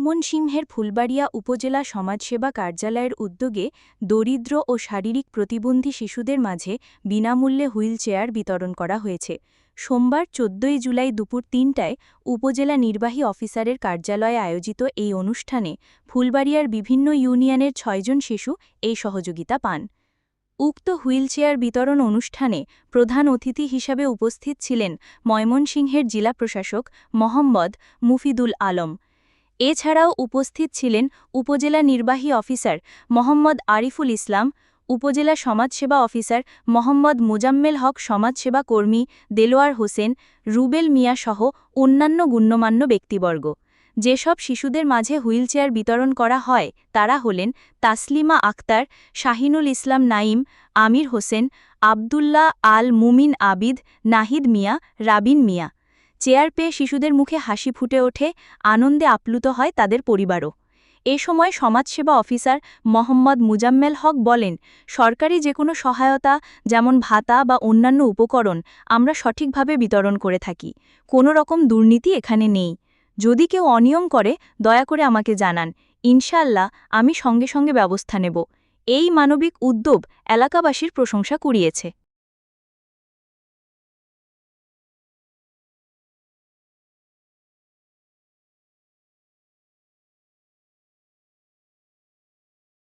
ময়মনসিংহের ফুলবাড়িয়া উপজেলা সমাজসেবা কার্যালয়ের উদ্যোগে দরিদ্র ও শারীরিক প্রতিবন্ধী শিশুদের মাঝে বিনামূল্যে হুইলচেয়ার বিতরণ করা হয়েছে। সোমবার চোদ্দই জুলাই দুপুর তিনটায় উপজেলা নির্বাহী অফিসারের কার্যালয়ে আয়োজিত এই অনুষ্ঠানে ফুলবাড়িয়ার বিভিন্ন ইউনিয়নের ছয়জন শিশু এই সহযোগিতা পান। উক্ত হুইলচেয়ার বিতরণ অনুষ্ঠানে প্রধান অতিথি হিসাবে উপস্থিত ছিলেন ময়মনসিংহের জেলা প্রশাসক মোহাম্মদ মুফিদুল আলম। এছাড়াও উপস্থিত ছিলেন উপজেলা নির্বাহী অফিসার মোহাম্মদ আরিফুল ইসলাম, উপজেলা সমাজসেবা অফিসার মোহাম্মদ মোজাম্মেল হক সমাজসেবা কর্মী দেলোয়ার হোসেন, রুবেল মিয়া সহ অন্যান্য গুণ্যমান্য ব্যক্তিবর্গ। যেসব শিশুদের মাঝে হুইলচেয়ার বিতরণ করা হয়, তারা হলেন তাসলিমা আক্তার, শাহিনুল ইসলাম নাইম আমির হোসেন, আবদুল্লাহ আল মুমিন আবিদ, নাহিদ মিয়া, রাবিন মিয়া। চেয়ার পেয়ে শিশুদের মুখে হাসি ফুটে ওঠে, আনন্দে আপ্লুত হয় তাদের পরিবারও। এ সময় সমাজসেবা অফিসার মোহাম্মদ মুজাম্মেল হক বলেন, সরকারি যে কোনো সহায়তা, যেমন ভাতা বা অন্যান্য উপকরণ, আমরা সঠিকভাবে বিতরণ করে থাকি। কোনো রকম দুর্নীতি এখানে নেই। যদি কেউ অনিয়ম করে, দয়া করে আমাকে জানান। ইনশাল্লাহ আমি সঙ্গে সঙ্গে ব্যবস্থা নেব। এই মানবিক উদ্যোগ এলাকাবাসীর প্রশংসা কুড়িয়েছে।